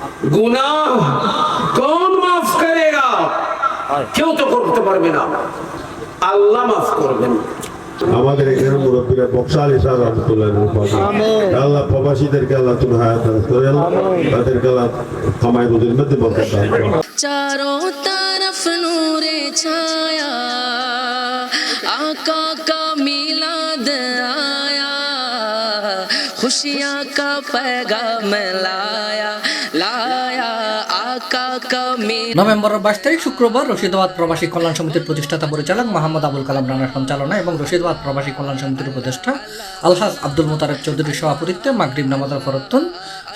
गुनाह कौन माफ करेगा কেউ তো করতে পারবে না আল্লাহ মাফ করবেন আমাদের এখানে মুরব্বীরা বক্সা আলী সাহেব রহমতুল্লাহ আল্লাহ প্রবাসীদেরকে আল্লাহ তুমি হায়াত দারাজ করে আল্লাহ তাদেরকে আল্লাহ কামাই রুজির মধ্যে বরকত দান করো। चारों तरफ नूरे छाया आका का मिलाद आया खुशियाँ का पैगाम लाया लाया নভেম্বরের বাইশ তারিখ শুক্রবার রশিদাবাদ প্রবাসী কল্যাণ সমিতির প্রতিষ্ঠাতা পরিচালক মোহাম্মদ আবুল কালাম রানার সঞ্চালনা এবং রশিদাবাদ প্রবাসী কল্যাণ সমিতির উপদেষ্টা আলহাজ আব্দুল মোতারেক চৌধুরীর সভাপতিত্বে মাগরিব নামাজের ফরত্তন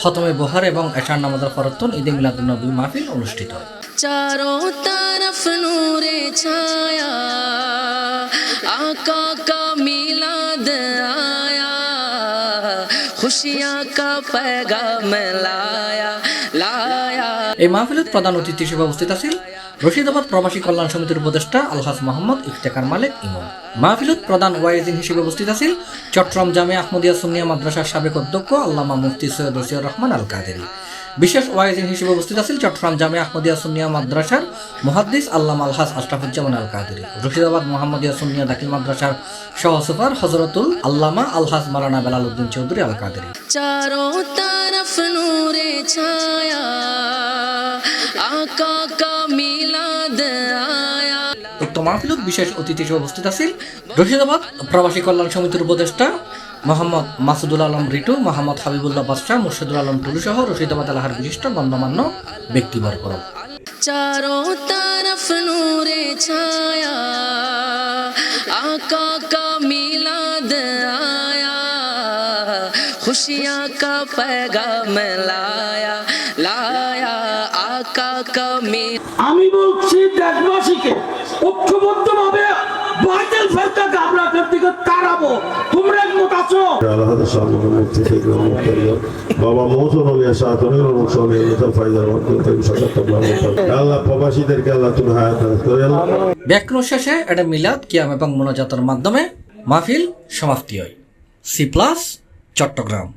খতমে বহার এবং এশার নামাজের ফরত্তন ঈদে মিলাদুন্নবী মাহফিল অনুষ্ঠিত হয় चारों तरफ नूरे छाया आका का मिलाद आया खुशियाँ का पैगाम लाया लाया এই মাহফিলত প্রধান অতিথি হিসেবে উপস্থিত আছেন রশিদাবাদ প্রবাসী কল্যাণ সমিতির উপদেষ্টা আলহাজ মোহাম্মদ ইফতেকার মালিক ইমন মাহফিলত প্রধান ওয়াইজিন হিসেবে উপস্থিত আছেন চট্টগ্রাম জামে আহমদিয়া সুনিয়া মাদ্রাসার সাবেক অধ্যক্ষ আল্লামা মুফতি সৈয়দ ওসিয়র রহমান আল কাদেরি বিশেষ ওয়াইজিন হিসেবে উপস্থিত আছেন চট্টগ্রাম জামে আহমদিয়া সুনিয়া মাদ্রাসার মুহাদ্দিস আল্লাহ আলহাজ আশরাফুজ্জামান আল কাদেরি রশিদাবাদ মোহাম্মদিয়া সুনিয়া দাখিল মাদ্রাসার সহ সুপার হজরতুল আল্লামা আলহাজ মালানা বেলাল উদ্দিন চৌধুরী আল কাদেরি চারো তারফ নূরে ছা মাহফিলত বিশেষ অতিথি হিসেবে উপস্থিত আছেন রশিদাবাদ প্রবাসী কল্যাণ সমিতির উপদেষ্টা মোহাম্মদ মাসুদুল আলম রিটু মোহাম্মদ হাবিবুল্লাহ বাদশাহ মুর্শিদুল আলম টুলু সহ রশিদাবাদ এলাকার বিশিষ্ট গণ্যমান্য ব্যক্তিবর্গ चारों तरफ नूरे छाया आका का मिलाद आया खुशियाँ का पैगाम लाया लाया आका का मिलाद আমি বলছি দেশবাসীকে ঐক্যবদ্ধ ভাবে বাতিল ফেরকাকে আমরা এখান থেকে তাড়াবো। তোমরা একমত আছো? আল্লাহ। বাবা সাতনের মধ্যে আল্লাহ প্রবাসীদেরকে আল্লাহ তুমি হায়াত করে ব্যাকরণ শেষে এটা মিলাদ কিয়াম এবং মোনাজাতের মাধ্যমে মাহফিল সমাপ্তি হয়। C plus Chittagong.